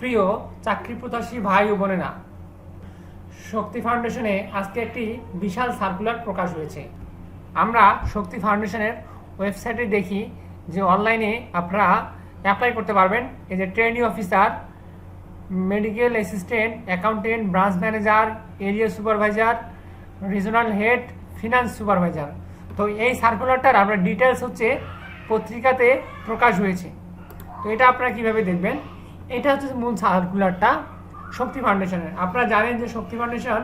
প্রিয় চাকরি প্রত্যাশী ভাই ও বোনেরা, শক্তি ফাউন্ডেশনে আজকে একটি বিশাল সার্কুলার প্রকাশ হয়েছে। আমরা শক্তি ফাউন্ডেশনের ওয়েবসাইটে দেখি যে অনলাইনে আপনারা অ্যাপ্লাই করতে পারবেন। এই যে training officer medical assistant accountant branch manager area supervisor regional head finance supervisor তো এই সার্কুলারটার আমরা ডিটেলস হচ্ছে পত্রিকাতে প্রকাশ হয়েছে। তো এটা আপনারা কীভাবে দেখবেন? এটা হচ্ছে মূল সার্কুলারটা শক্তি ফাউন্ডেশনের আপনারা জানেন যে শক্তি ফাউন্ডেশন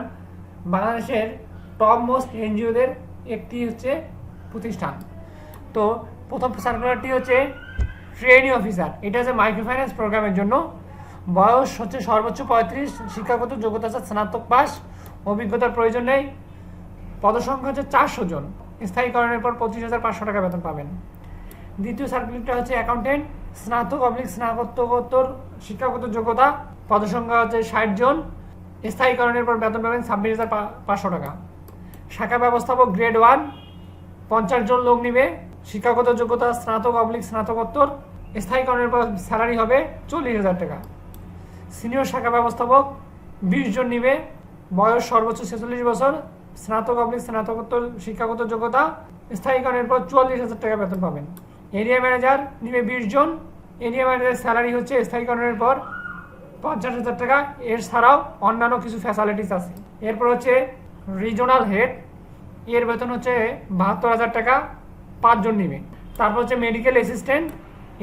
বাংলাদেশের টপ মোস্ট এনজিওদের একটি হচ্ছে প্রতিষ্ঠান। তো প্রথম সার্কুলারটি হচ্ছে ট্রেনিং অফিসার এটা হচ্ছে মাইক্রো ফাইন্যান্স প্রোগ্রামের জন্য। বয়স হচ্ছে সর্বোচ্চ পঁয়ত্রিশ, শিক্ষাগত যোগ্যতা আছে স্নাতক পাস অভিজ্ঞতার প্রয়োজন নেই। পদসংখ্যা হচ্ছে চারশো জন। স্থায়ীকরণের পর পঁচিশ হাজার পাঁচশো টাকা বেতন পাবেন। দ্বিতীয় সার্কুলারটা হচ্ছে অ্যাকাউন্টেন্ট স্নাতক, অবলিক স্নাতকোত্তর শিক্ষাগত যোগ্যতা, পদসংখ্যা হচ্ছে ষাট জন। স্থায়ীকরণের পর বেতন পাবেন ছাব্বিশ হাজার পাঁচশো টাকা। শাখা ব্যবস্থাপক গ্রেড ওয়ান, পঞ্চাশ জন লোক নিবে। শিক্ষাগত যোগ্যতা, স্নাতক, অবলিক স্নাতকোত্তর। স্থায়ীকরণের পর স্যালারি হবে চল্লিশ হাজার টাকা। সিনিয়র শাখা ব্যবস্থাপক বিশ জন নিবে। বয়স সর্বোচ্চ ছেচল্লিশ বছর। স্নাতক, অবলিক স্নাতকোত্তর শিক্ষাগত যোগ্যতা, স্থায়ীকরণের পর চুয়াল্লিশ হাজার টাকা বেতন পাবেন। এরিয়া ম্যানেজার নিবে বিশ জন। এরিয়া ম্যানেজারের স্যালারি হচ্ছে স্থায়ীকরণের পর পঞ্চাশ হাজার টাকা। এর ছাড়াও অন্যান্য কিছু ফ্যাসিলিটিস আছে। এরপর হচ্ছে রিজনাল হেড এর বেতন হচ্ছে বাহাত্তর হাজার টাকা পাঁচজন নিবে। তারপর হচ্ছে মেডিকেল অ্যাসিস্ট্যান্ট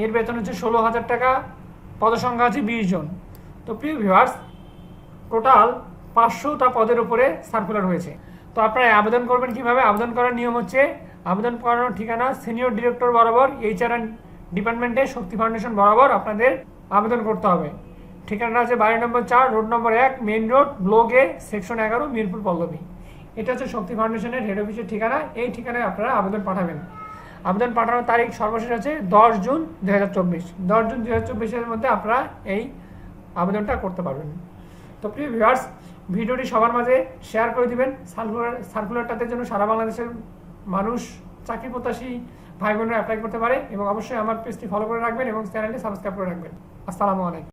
এর বেতন হচ্ছে ষোলো হাজার টাকা, পদসংখ্যা আছে বিশ জন। তো প্রিয় ভিউয়ার্স টোটাল পাঁচশোটা পদের উপরে সার্কুলার হয়েছে। তো আপনারা আবেদন করবেন কীভাবে? আবেদন করার নিয়ম হচ্ছে আবেদন করানোর ঠিকানা সিনিয়র ডিরেক্টর বরাবর, এইচআর ডিপার্টমেন্টে শক্তি ফাউন্ডেশন বরাবর আপনাদের আবেদন করতে হবে। ঠিকানা আছে বাড়ি নম্বর চার, রোড নম্বর এক, main road, block A, section এগারো, মিরপুর, পল্লবী। এটা হচ্ছে শক্তি ফাউন্ডেশনের হেড অফিসের ঠিকানা, এই ঠিকানায় আপনারা আবেদন পাঠাবেন। আবেদন পাঠানোর তারিখ সর্বশেষ আছে দশ জুন দু হাজার চব্বিশ। দশ জুন দু হাজার চব্বিশের মধ্যে আপনারা এই আবেদনটা করতে পারবেন। তো প্রিয় ভিউয়ার্স ভিডিওটি সবার মাঝে শেয়ার করে দিবেন। সার্কুলার সার্কুলারটাতে জন্য সারা বাংলাদেশের মানুষ চাকরি প্রত্যাশী ভাই বোনেরা অ্যাপ্লাই করতে পারে এবং অবশ্যই আমার পেজটি ফলো করে রাখবেন এবং চ্যানেলটি সাবস্ক্রাইব করে রাখবেন। আসসালামু আলাইকুম।